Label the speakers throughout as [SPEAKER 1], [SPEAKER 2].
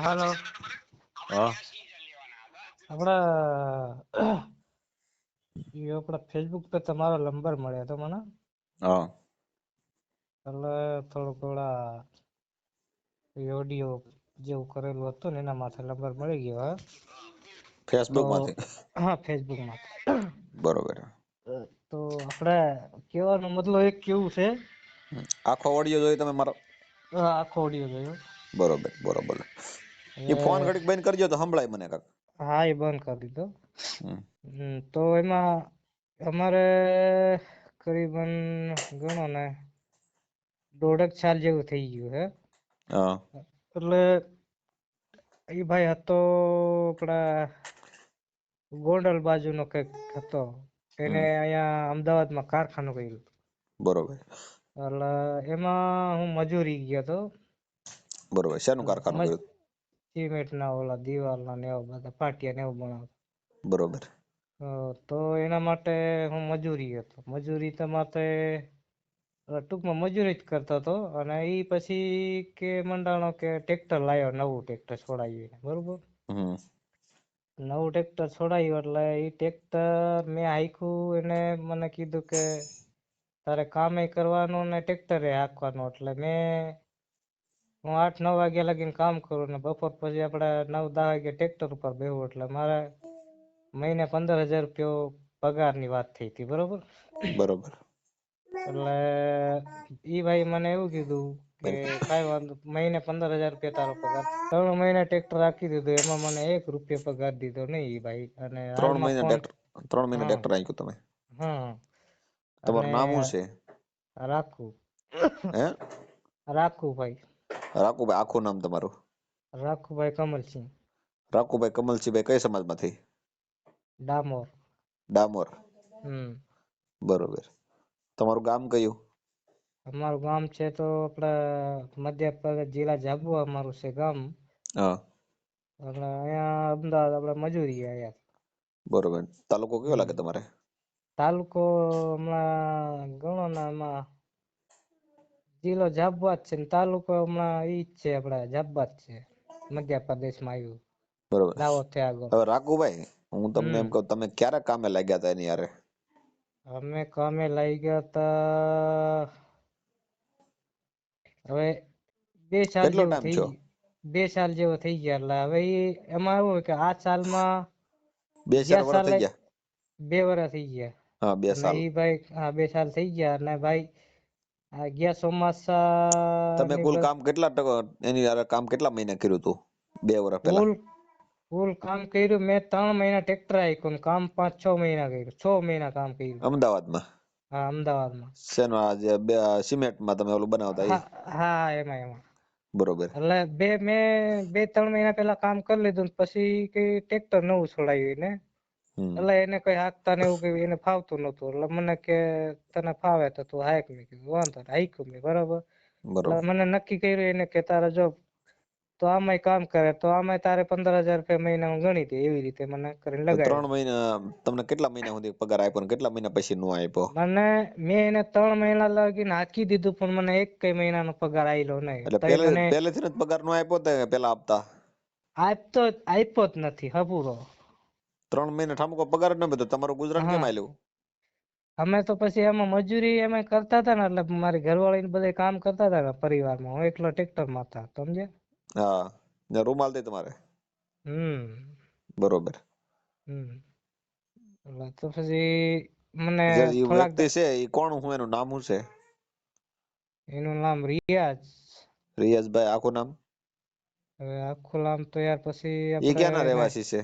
[SPEAKER 1] હાલો.
[SPEAKER 2] હા.
[SPEAKER 1] આપણા ફેસબુક પર તમારો નંબર મળ્યો હતો મને.
[SPEAKER 2] હા.
[SPEAKER 1] એટલે થોડુંક ઓલા ઓડિયો જેવું કરેલું હતું ને એના માથે નંબર મળી ગયો હા.
[SPEAKER 2] ફેસબુક
[SPEAKER 1] તો
[SPEAKER 2] માંથી?
[SPEAKER 1] હા ફેસબુકમાં
[SPEAKER 2] બરોબર.
[SPEAKER 1] તો આપણે કહેવાનો મતલબ એક કેવું છે?
[SPEAKER 2] આખો ઓડિયો જોઈ તમે મારો?
[SPEAKER 1] આખો ઓડિયો જોયો.
[SPEAKER 2] બરોબર બરોબર. એ ફોન ઘડીક બંધ કરજો તો સંભળાય મને કાક.
[SPEAKER 1] હા એ બંધ કરી દીધો. તો એમાં અમારે કરીબન ગણો ને દોઢક સાલ જેવું થઈ ગયું હે. એટલે એ ભાઈ હતો આપણા ગોંડલ બાજુનો કંઈક હતો. એને અહીંયા અમદાવાદમાં કારખાનું કર્યું.
[SPEAKER 2] બરોબર.
[SPEAKER 1] એટલે એમાં હું મજૂરી ગયો હતો
[SPEAKER 2] બરોબર. શેનું કારખાનું
[SPEAKER 1] મજ-
[SPEAKER 2] કર્યું
[SPEAKER 1] સિમેન્ટના ઓલા દિવાલના ને એવા બધા પાટિયા ને એવું બનાવતો.
[SPEAKER 2] બરોબર.
[SPEAKER 1] તો એના માટે હું મજૂરી હતો. મજૂરી તો માટે ટૂંકમાં મજૂરી જ કરતો હતો. અને એ પછી કે મંડાણો કે ટ્રેક્ટર લાવ્યો નવું ટ્રેક્ટર છોડાયું બરોબર?
[SPEAKER 2] હમ.
[SPEAKER 1] નવું ટ્રેક્ટર છોડાયું એટલે એ ટ્રેક્ટર મેં હાંક્યું એને મને કીધું કે તારે કામે કરવાનું ને ટ્રેક્ટરે હાંકવાનું. એટલે મેં હું આઠ નવ વાગ્યા લગીને કામ કરું ને બપોર પછી આપણે નવ દસ વાગે ટ્રેક્ટર ઉપર બેહું એટલે મારે મહિને પંદર હજાર રૂપિયો પગારની વાત થઈ હતી બરોબર?
[SPEAKER 2] બરોબર.
[SPEAKER 1] એટલે ઈ ભાઈ મને એવું કીધું કે કાંઈ વાંધો મહિને પંદર હજાર રૂપિયા તારો પગાર. ત્રણ મહિના ટ્રેક્ટર રાખી દીધું એમાં મને એક રૂપિયો પગાર દીધો નહીં ઈ ભાઈ. અને
[SPEAKER 2] ત્રણ મહિના ટ્રેક્ટર ત્રણ મહિના ટ્રેક્ટર રાખ્યું તમે?
[SPEAKER 1] હમ.
[SPEAKER 2] તમારું નામ શું છે?
[SPEAKER 1] રાખું.
[SPEAKER 2] હે?
[SPEAKER 1] રાખું ભાઈ.
[SPEAKER 2] રાખુભાઈ આખું નામ તમારું?
[SPEAKER 1] રાખુભાઈ કમલસિંહ.
[SPEAKER 2] રાખુભાઈ કમલસિંહભાઈ કઈ સમાજમાંથી?
[SPEAKER 1] ડામોર.
[SPEAKER 2] ડામોર.
[SPEAKER 1] હમ.
[SPEAKER 2] બરોબર. તમારું ગામ કયું?
[SPEAKER 1] અમારું ગામ છે તો આપણા મધ્યપ્રદેશ જિલ્લા જાબુ અમારું છે ગામ.
[SPEAKER 2] હા.
[SPEAKER 1] એટલે અહીંયા અમદાવાદ આપણે મજૂરી આયા
[SPEAKER 2] બરોબર. તાલુકો કયો લાગે તમારે?
[SPEAKER 1] તાલુકો હમણાં ગણો ના એમાં જિલ્લો ઝાબુઆ છે ને તાલુકો હમણાં ઈ જ છે આપડા ઝાબુઆ જ છે. મધ્યપ્રદેશમાં આવ્યું
[SPEAKER 2] બરોબર.
[SPEAKER 1] દાહોદથી આગળ
[SPEAKER 2] હવે રાખુભાઈ હું તમને એમ કહું તમે ક્યારે કામે લાગ્યા હતા એની યારે
[SPEAKER 1] અમે કામે લાગ્યા હતા હવે બે સાલ
[SPEAKER 2] કેટલો
[SPEAKER 1] જેવું થઈ
[SPEAKER 2] થયો?
[SPEAKER 1] બે સાલ જેવો થઈ ગયા એટલે હવે ઈ એમાં એવું કે આ સાલમાં
[SPEAKER 2] બે ચાર વર્ષ થઈ ગયા?
[SPEAKER 1] બે વર્ષ થઈ ગયા.
[SPEAKER 2] હા બે
[SPEAKER 1] અને
[SPEAKER 2] સાલ.
[SPEAKER 1] ઈ ભાઈ હા બે સાલ થઈ ગયા અને ભાઈ ગયા ચોમાસા
[SPEAKER 2] તમે કુલ કામ કેટલા ટકા એની કામ કેટલા મહિના કર્યું હતું બે વર્ષ પહેલા?
[SPEAKER 1] કુલ કામ કર્યું મેં ત્રણ મહિના ટ્રેક્ટર આયકું ને કામ પાંચ છ મહિના કર્યું છ મહિના કામ કર્યું.
[SPEAKER 2] અમદાવાદમાં?
[SPEAKER 1] હા અમદાવાદમાં.
[SPEAKER 2] શેનો આજે બે સિમેન્ટમાં તમે ઓલું બનાવતા એ
[SPEAKER 1] હા એમાં એમાં.
[SPEAKER 2] બરોબર.
[SPEAKER 1] એટલે બે મેં બે ત્રણ મહિના પહેલા કામ કરી લીધું ને પછી કે ટ્રેક્ટર નવું છોડાયું
[SPEAKER 2] હમ
[SPEAKER 1] એટલે એને કઈ હાકતા ને એવું કઈ એને ફાવતું નતું એટલે મને કે તને ફાવે તો તું હાઈક મેં કીધું વાંધો હાંક્યું મેં બરાબર? એટલે મને નક્કી કર્યું એને કે તારા જો તો આમાંય કામ કરે તો આમાંય તારે પંદર હજાર રૂપિયા મહિના હું ગણી દે એવી રીતે મને કરીને લગાવી
[SPEAKER 2] ત્રણ મહિના તમને કેટલા મહિના સુધી પગાર આપ્યો ને કેટલા મહિના પછી નો આપ્યો?
[SPEAKER 1] મને મેં એને ત્રણ મહિના લગીને હાકી દીધું પણ મને એક કઈ મહિનાનો પગાર આયલો નહીં.
[SPEAKER 2] એટલે પહેલે પહેલેથી જ પગાર નો આપ્યો તે પેલા આપતા
[SPEAKER 1] આપતો આપ્યો જ નથી હબુરો.
[SPEAKER 2] ત્રણ મહિના ઠામકો પગાર જ ન મળ્યો તમારો ગુજરાન કેમ. આલ્યું
[SPEAKER 1] અમે તો પછી એમાં મજૂરી એમાં કરતા હતા ને એટલે મારી ઘરવાળી ને બધા કામ કરતા હતા ને પરિવારમાં. હું એકલો ટ્રેક્ટરમાં હતા સમજ્યા?
[SPEAKER 2] હા ને રૂમાલ દે તમારે?
[SPEAKER 1] હમ.
[SPEAKER 2] બરોબર.
[SPEAKER 1] હમ. એટલે તો પછી મને થોડાક
[SPEAKER 2] વ્યક્તિ છે ઈ કોણ? હું એનું નામ શું છે?
[SPEAKER 1] એનું નામ રિયાઝ.
[SPEAKER 2] રિયાઝભાઈ આખું નામ?
[SPEAKER 1] હવે આખું નામ તો યાર પછી એ
[SPEAKER 2] ક્યાંના રહેવાસી છે?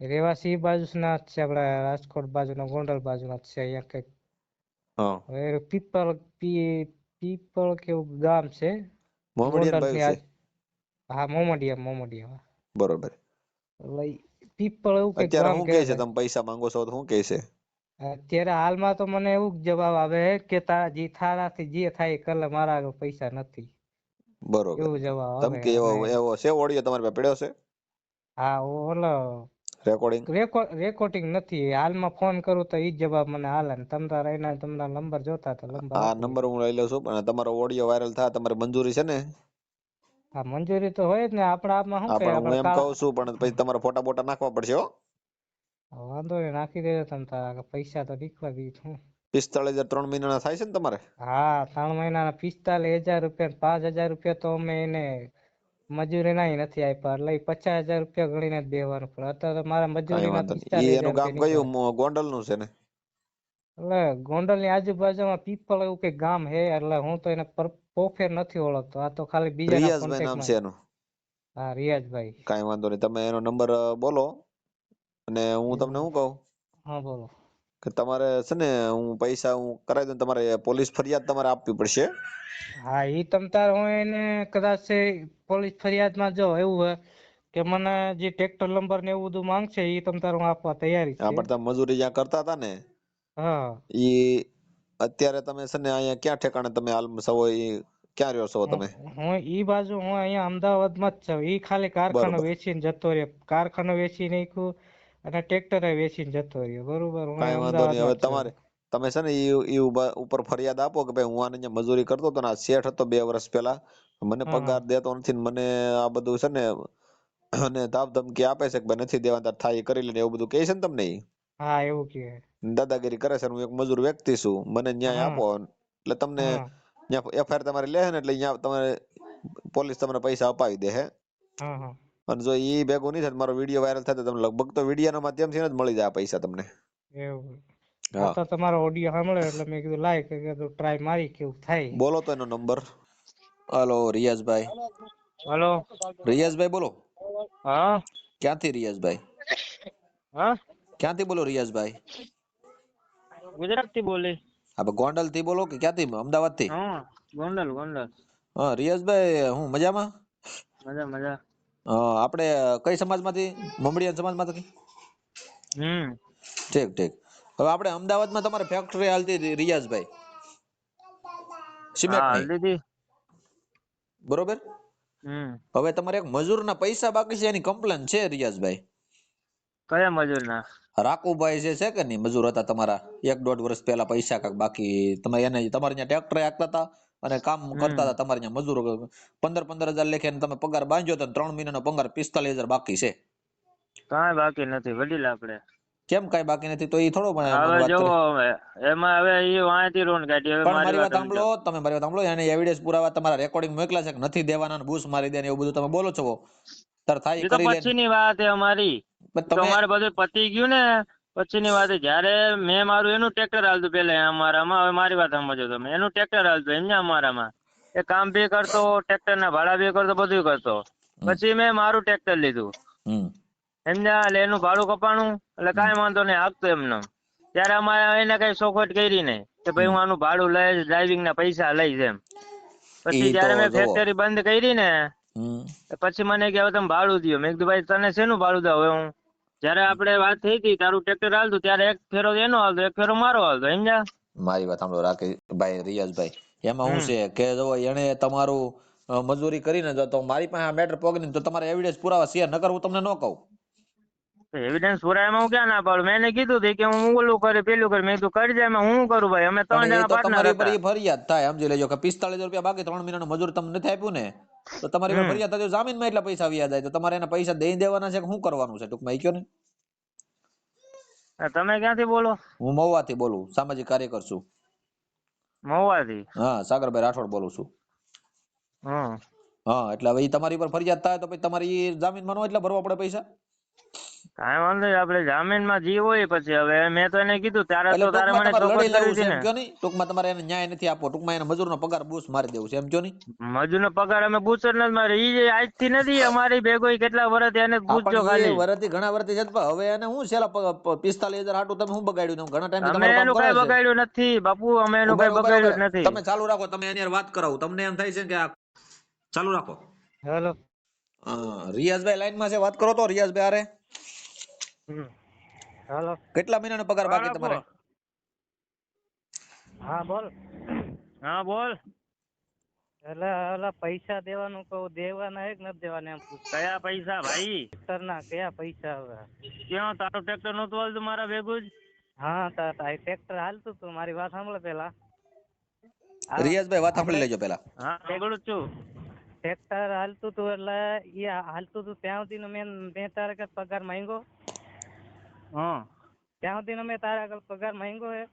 [SPEAKER 1] રહેવાસી ઈ બાજુના જ છે આપણા રાજકોટ બાજુના ગોંડલ બાજુના જ છે અહીંયા કંઈક.
[SPEAKER 2] હા.
[SPEAKER 1] હવે પીપળ પીપળ કેવું ગામ છે. હા મોમડિયા મોમડિયા
[SPEAKER 2] બરોબર.
[SPEAKER 1] પીપળ એવું કંઈક
[SPEAKER 2] અત્યારે
[SPEAKER 1] ગામ
[SPEAKER 2] કહે છે તમે પૈસા માંગો છો તો શું કહે છે?
[SPEAKER 1] અત્યારે હાલમાં તો મને એવું જવાબ આવે કે તારા જી થાળાથી જે થાય કલે મારા આગળ પૈસા નથી.
[SPEAKER 2] બરોબર.
[SPEAKER 1] એવું જવાબ
[SPEAKER 2] તમે
[SPEAKER 1] આવે
[SPEAKER 2] કે એવો એવો છે ઓડિયો તમારી પાસે પડ્યો છે?
[SPEAKER 1] હા ઓલો
[SPEAKER 2] રેકોર્ડિંગ
[SPEAKER 1] રેકોર્ડિંગ નથી. હાલમાં ફોન કરું તો ઈ જવાબ મને હાલે ને. તમ તારા એના તમારા નંબર જોતા તો નંબર
[SPEAKER 2] આ નંબર હું લઈ લઉં છું પણ તમારો ઓડિયો વાયરલ થાય તમારી મંજૂરી છે ને?
[SPEAKER 1] હા મંજૂરી તો હોય જ ને. આપણા આપમાં શું
[SPEAKER 2] હા હું એમ કહું છું પણ પછી તમારે ફોટા બોટા નાખવા પડશે હો.
[SPEAKER 1] વાંધો નહીં નાખી દેજો તમે તારા પૈસા તો નીકળવા દી હું
[SPEAKER 2] પિસ્તાળીસ હજાર ત્રણ મહિનાના થાય છે ને તમારે?
[SPEAKER 1] હા ત્રણ મહિનાના પિસ્તાલીસ હજાર રૂપિયા પાંચ હજાર રૂપિયા તો અમે એને મજૂરી ના નથી આપ્યા એટલે ઈ પચાસ હજાર રૂપિયા ગણીને જ દેવાનું પડે. અત્યારે મારા
[SPEAKER 2] મજૂરી
[SPEAKER 1] પિસ્તાલીસ
[SPEAKER 2] એનું ગામ કયું? ગોંડલનું છે ને?
[SPEAKER 1] એટલે ગોંડલની આજુબાજુમાં પીપળ એવું કઈ ગામ હે? એટલે હું તો એને પોફેર નથી ઓળખતો. આ તો ખાલી બીજા
[SPEAKER 2] રિયાઝભાઈ નામ છે એનું.
[SPEAKER 1] હા રિયાઝભાઈ.
[SPEAKER 2] કાઈ વાંધો નહીં. તમે એનો નંબર બોલો. અને હું તમને શું કહું?
[SPEAKER 1] હા બોલો.
[SPEAKER 2] કે તમારે છે ને હું પૈસા હું કરાવી દઉં તમારે પોલીસ ફરિયાદ તમારે આપવી પડશે.
[SPEAKER 1] હા ઈ તમ તાર હું એને કદાચ પોલીસ ફરિયાદમાં જો એવું હે કે મને જે ટ્રેક્ટર નંબર ને એવું બધું માંગશે ઈ તમ તાર હું આપવા તૈયારી છે.
[SPEAKER 2] પણ તમે મજૂરી જ્યાં કરતા હતા ને
[SPEAKER 1] હા.
[SPEAKER 2] ઈ અત્યારે તમે છે ને અહીંયા ક્યાં ઠેકાણે તમે હાલ સવો ઈ ક્યાં રહ્યો છો તમે?
[SPEAKER 1] હું ઈ બાજુ હું અહીંયા અમદાવાદમાં જ છું. ઈ ખાલી કારખાનો વેચીને જતો રહ્યો. કારખાનો વેચી નાખ્યું અને ટ્રેક્ટર વેચીને જતો રહ્યો. બરોબર હું
[SPEAKER 2] કાંઈ વાંધો નહીં. હવે તમારે તમે છે ને ઈ ઉપર ફરિયાદ આપો કે ભાઈ હું આને અહીંયા મજૂરી કરતો હતો ને આ શેઠ હતો બે વર્ષ પહેલા મને. પગાર દેતો નથી ને મને આ બધું છે ને અને ધાપ ધમકી આપે છે કે ભાઈ નથી દેવા થાય કરી લે એવું બધું કહે છે ને તમને
[SPEAKER 1] હા એવું કે
[SPEAKER 2] દાદાગીરી કરે છે હું એક મજૂર વ્યક્તિ છું મને ન્યાય આપો એટલે તમને એફઆઈઆર તમારી લે ને એટલે અહીંયા તમારે પોલીસ તમને પૈસા અપાવી દે હે. અને જો ઈ ભેગું નહીં થાય મારો વીડિયો વાયરલ થાય તો તમને લગભગ તો વીડિયો ના માધ્યમથી જ મળી જાય પૈસા તમને.
[SPEAKER 1] એવું. તો તમારો ઓડિયો સાંભળ્યો એટલે મેં કીધું લાય કે કીધું ટ્રાય મારી કેવું થાય.
[SPEAKER 2] બોલો તો એનો નંબર હાલો રિયાઝભાઈ.
[SPEAKER 1] હલો.
[SPEAKER 2] રિયાઝભાઈ બોલો.
[SPEAKER 1] હા.
[SPEAKER 2] ક્યાંથી રિયાઝભાઈ?
[SPEAKER 1] હા?
[SPEAKER 2] ક્યાંથી બોલો રિયાઝભાઈ?
[SPEAKER 1] ગુજરાતી બોલી.
[SPEAKER 2] આપણે ગોંડલથી બોલો કે ક્યાંથી? અમદાવાદથી
[SPEAKER 1] હા ગોંડલ ગોંડલ.
[SPEAKER 2] હા રિયાઝભાઈ હું મજામાં?
[SPEAKER 1] મજા મજા.
[SPEAKER 2] હા, આપણે કઈ સમાજમાંથી? મમડિયા સમાજમાંથી?
[SPEAKER 1] હમ.
[SPEAKER 2] ઠીક ઠીક. હવે આપણે અમદાવાદમાં તમારે ફેક્ટરી હાલતી હતી રિયાઝભાઈ. સિમેન્ટની. બરોબર? હવે તમારે એક મજૂરના પૈસા બાકી છે એની કમ્પ્લેન છે રિયાઝભાઈ.
[SPEAKER 1] કયા મજૂર ના
[SPEAKER 2] રાકુભાઈ જે છે કે નહીં મજૂર હતા તમારા? એક દોઢ વર્ષ પહેલા પૈસા કાંઈક બાકી તમે એને તમારે ત્યાં ટ્રેક્ટર આપતા હતા અને કામ કરતા હતા તમારે ત્યાં મજૂરો. પંદર પંદર હજાર લેખે તમે પગાર બાંધ્યો હતો ત્રણ મહિનાનો પગાર પિસ્તાલીસ હજાર બાકી છે.
[SPEAKER 1] કાંઈ બાકી નથી વડીલ આપણે.
[SPEAKER 2] કેમ કઈ બાકી નથી? તો એ થોડો
[SPEAKER 1] હવે જો એમાં હવે એ વાંચી રોન કાઢી હવે મારી
[SPEAKER 2] વાત સાંભળો તમે મારી વાત સાંભળો એને એવિડન્સ પુરાવા તમારા રેકોર્ડિંગ મોકલા છે કે નથી દેવાના બૂસ મારી દે ને એવું બધું તમે બોલો છો. તર થાય કરી લે
[SPEAKER 1] પછીની વાત એ અમારી.
[SPEAKER 2] પણ
[SPEAKER 1] તો
[SPEAKER 2] તમે
[SPEAKER 1] અમારે બધું પતી ગયું ને પછીની વાત. જ્યારે મેં મારું એનું ટ્રેક્ટર હાલતું પેલા અમારામાં હવે મારી વાત સમજો તમે. એનું ટ્રેક્ટર હાલતું એમને અમારામાં. એ કામ બી કરતો ટ્રેક્ટર ના ભાડા બી કરતો બધું કરતો. પછી મેં મારું ટ્રેક્ટર લીધું. સમજ્યા એટલે એનું ભાડું કપાણું એટલે કાંઈ વાંધો નહીં આપતો એમને. ત્યારે અમારે એને કઈ ચોખવટ કરી નહીં કે ભાઈ હું આનું ભાડું લઈશ ડ્રાઇવિંગ ના પૈસા લઈશ એમ. પછી જયારે મેં ફેક્ટરી બંધ કરી ને પછી મને કે હવે તમે ભાડું દો મેં કીધું ભાઈ તને શેનું ભાડું દઉં? હવે હું જ્યારે આપણે વાત થઈ હતી તારું ટ્રેક્ટર હાલતું ત્યારે એક ફેરો એનો હાલતો એક ફેરો મારો હાલતો સમજ્યા?
[SPEAKER 2] મારી વાત સાંભળો રાકેશ ભાઈ રિયાઝભાઈ. એમાં. શું છે કે જો એને તમારું મજૂરી કરીને જો તો મારી પાસે આ મેટર પગની તો તમારે એવિડન્સ પુરાવા શેર નકર હું તમને ન કહું.
[SPEAKER 1] એવિડન્સ પુરાવામાં હું ક્યાં ના પાડું? મેં એને કીધું હતું કે હું ઓલું કરે પેલું કરે. મેં કીધું કરી જાય હું કરું ભાઈ? અમે ત્રણ જણા પાર્ટનર હતા.
[SPEAKER 2] ફરિયાદ થાય. સમજી લેજો કે પિસ્તાળીસ રૂપિયા બાકી ત્રણ મહિનાનું મજૂર તમને નથી આપ્યું ને? તો તમારી
[SPEAKER 1] પર
[SPEAKER 2] ફરિયાદ થાય જામીનમાં એટલા પૈસા વ્યાજ જાય તો તમારે એના પૈસા દઈ દેવાના છે કે શું કરવાનું છે? ટૂંકમાં કયો ને?
[SPEAKER 1] તમે ક્યાંથી બોલો?
[SPEAKER 2] હું મહુવાથી બોલું સામાજિક કાર્યકર છું.
[SPEAKER 1] મહુવાથી?
[SPEAKER 2] હા સાગરભાઈ રાઠોડ બોલું છું.
[SPEAKER 1] હમ.
[SPEAKER 2] હા એટલે હવે તમારી પર ફરિયાદ થાય તો પછી તમારી જામીનમાં નો એટલે ભરવા પડે પૈસા?
[SPEAKER 1] કાંઈ વાંધો નહીં આપણે જામીનમાં જી હોય પછી. હવે મેં તો એને કીધું ત્યારે તો તારે
[SPEAKER 2] ટૂંકમાં
[SPEAKER 1] મને
[SPEAKER 2] તમારે લડી લેવું છે
[SPEAKER 1] કરી
[SPEAKER 2] એમ નહીં? ટૂંકમાં તમારે એને ન્યાય નથી આપવો. ટૂંકમાં એના મજૂરનો પગાર બૂસ મારી દેવું છે એમ જો નહીં?
[SPEAKER 1] મજૂરનો પગાર અમે બુચર નથી મારે ઈ જે આજથી નથી અમારી ભેગો કેટલા વર્ષ એને જ પૂછજો ખાલી.
[SPEAKER 2] એ વરસથી ઘણા વર્ષથી છે પણ હવે એને હું છેલ્લા પિસ્તાલીસ હજાર આટું તમે શું બગાડ્યું ઘણા ટાઈમ
[SPEAKER 1] અમે એનું કઈ બગાડ્યું નથી બાપુ અમે એનું કઈ બગાડ્યું જ. નથી.
[SPEAKER 2] તમે ચાલુ રાખો તમે એની વાત કરાવું. તમને એમ થાય છે કે ચાલુ રાખો.
[SPEAKER 1] હેલો.
[SPEAKER 2] હા, રિયાઝભાઈ લાઈનમાં છે વાત કરો તો રિયાઝભાઈ હારે.
[SPEAKER 1] હેલો.
[SPEAKER 2] કેટલા મહિનાનો પગાર બાકી તમારે?
[SPEAKER 1] હા બોલ. હા બોલ. એટલે એટલે પૈસા દેવાનું કહું દેવાના એક નથી દેવાના એમ કયા પૈસા ભાઈ? ટ્રેક્ટરના કયા પૈસા હવે? ક્યાં તારું ટ્રેક્ટર નહોતું હાલતું મારા ભેગું જ? હા તાર ટ્રેક્ટર હાલતું તું મારી વાત સાંભળો પેલા. હા,
[SPEAKER 2] રિયાઝભાઈ વાત સાંભળી લેજો પેલા.
[SPEAKER 1] હા સાંભળું છું. ટ્રેક્ટર હાલતું તું એટલે એ હાલતું તું ત્યાં સુધી મેં મેં તારે પગાર માંગ્યો?
[SPEAKER 3] હા.
[SPEAKER 1] ત્યાં સુધી મેં તારા પગાર માંગ્યો હે.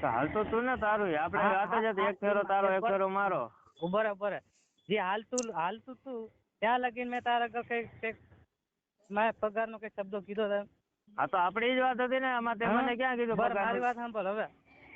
[SPEAKER 3] તો હાલતો તું ને તારું આપડે આપણે વાત જ હતી, એક ફેરો તારો એક ફેરો મારો.
[SPEAKER 1] બરાબર રહે, ઊભા રહે. જે હાલતું હાલતું તું ત્યાં લગીને મેં તારા આગળ કઈ કંઈક પગાર નો કઈ શબ્દો કીધો તને
[SPEAKER 3] હા તો આપણી જ વાત હતી ને આમાં તે મને ક્યાં કીધું
[SPEAKER 1] મારી વાત સાંભળ હવે.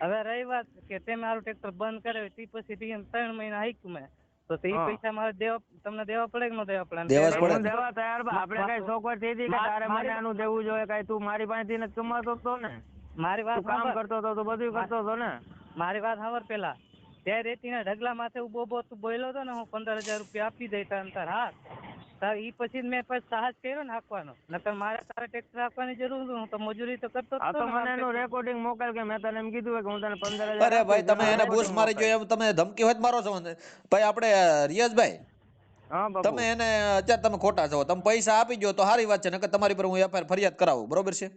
[SPEAKER 1] હવે રહી વાત કે તે મારું ટ્રેક્ટર બંધ કરે તે પછી ત્રણ મહિના હાઈક્યું મેં. તો તે પૈસા મારે દેવા તમને દેવા પડે કે ન દેવા પડે?
[SPEAKER 2] દેવા પડે.
[SPEAKER 3] દેવા તૈયાર બા. આપણે કઈ ચોખવટ થઈ હતી કે તારે મને
[SPEAKER 1] મારી-
[SPEAKER 3] આનું દેવું જોઈએ કઈ તું મારી પાસેથી ને કમાતો તો ને?
[SPEAKER 1] મારી વાત
[SPEAKER 3] કામ કરતો તો તો બધું કરતો તો ને?
[SPEAKER 1] મારી વાત સાંભળ પેલા. તે રેતીના ઢગલા માથે ઊભો ઊભો તું બોલ્યો તો ને હું પંદર હજાર રૂપિયા આપી દઈ તાર તાર હા? તાર ઈ પછી મેં પછી સાહસ કર્યો ને હાંકવાનો નકર મારે તારે ટ્રેક્ટર આપવાની જરૂર નથી. હું તો મજૂરી તો કરતો
[SPEAKER 3] આ તો મને એનો રેકોર્ડિંગ મોકલ કે મેં તને એમ કીધું કે હું તને પંદર
[SPEAKER 2] અરે ભાઈ તમે
[SPEAKER 3] એને
[SPEAKER 2] બૂસ મારી જો એમ તમે ધમકી હોય તો મારો છો. ભાઈ આપણે રિયાઝભાઈ
[SPEAKER 3] હા
[SPEAKER 2] તમે એને અત્યારે તમે ખોટા છો તમે પૈસા આપી દો તો સારી વાત છે નકર તમારી પર હું એફઆઈઆર ફરિયાદ કરાવું બરોબર છે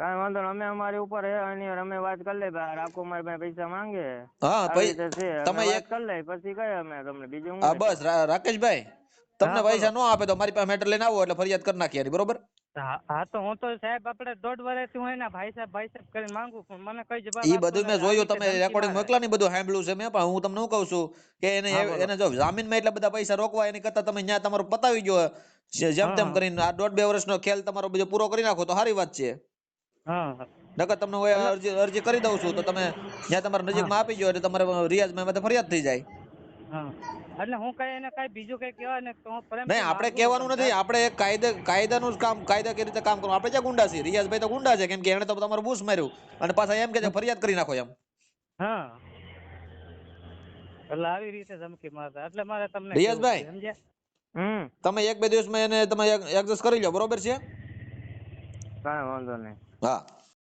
[SPEAKER 3] કાંઈ વાંધો નહીં અમે અમારી ઉપર હે એની અમે વાત કરી લે ભાઈ રાખો ભાઈ પૈસા માંગે.
[SPEAKER 2] હા
[SPEAKER 3] પછી છે
[SPEAKER 2] તમે એક
[SPEAKER 3] કરી લઈ પછી કઈ અમે તમને બીજું હું
[SPEAKER 2] હા બસ રાકેશભાઈ તમને પૈસા ન આપે તો મારી પાસે મેટર લઈને આવો એટલે ફરિયાદ કરી નાખીએ બરોબર?
[SPEAKER 1] હા તો હું તો સાહેબ આપણે દોઢ વર્ષથી હું એના ભાઈ સાહેબ ભાઈ સાહેબ કરીને માંગુ પણ મને કઈ જવાબ
[SPEAKER 2] ઈ બધું મેં જોયું તમે રેકોર્ડિંગ મોકલા ને બધું સાંભળ્યું છે મેં પણ હું તમને હું કહું છું કે એને એને જો જામીનમાં એટલા બધા પૈસા રોકવા એની કરતા તમે ત્યાં તમારું પતાવી ગયો જેમ તેમ કરીને આ દોઢ બે વર્ષનો ખેલ તમારો બધો પૂરો કરી નાખો તો સારી વાત છે.
[SPEAKER 1] હા.
[SPEAKER 2] નકર તમને હું અરજી અરજી કરી દઉં છું તો તમે ત્યાં તમારા નજીકમાં આપી જો એટલે તમારે રિયાઝમાં એમાંથી ફરિયાદ થઈ જાય.
[SPEAKER 1] હા. એટલે હું કઈ એને કઈ બીજું કઈ કહેવાય ને તો પ્રેમ
[SPEAKER 2] નહીં આપણે કહેવાનું નથી આપણે એક કાયદે કાયદાનું જ કામ કાયદાકીય રીતે કામ કરવું? આપણે ક્યાં ગુંડા છીએ? રિયાઝભાઈ તો ગુંડા છે કેમ કે એણે તો તમારું બૂસ માર્યું. અને પાછા એમ કે છે ફરિયાદ કરી નાખો એમ.
[SPEAKER 1] હા. એટલે આવી રીતે ધમકી મારતા. એટલે મારે તમને
[SPEAKER 2] રિયાઝભાઈ.
[SPEAKER 1] સમજ્યા?
[SPEAKER 2] તમે એક બે દિવસમાં એને તમે એડજસ્ટ કરી લો બરોબર છે?
[SPEAKER 3] કાંઈ વાંધો નહીં.
[SPEAKER 2] હા.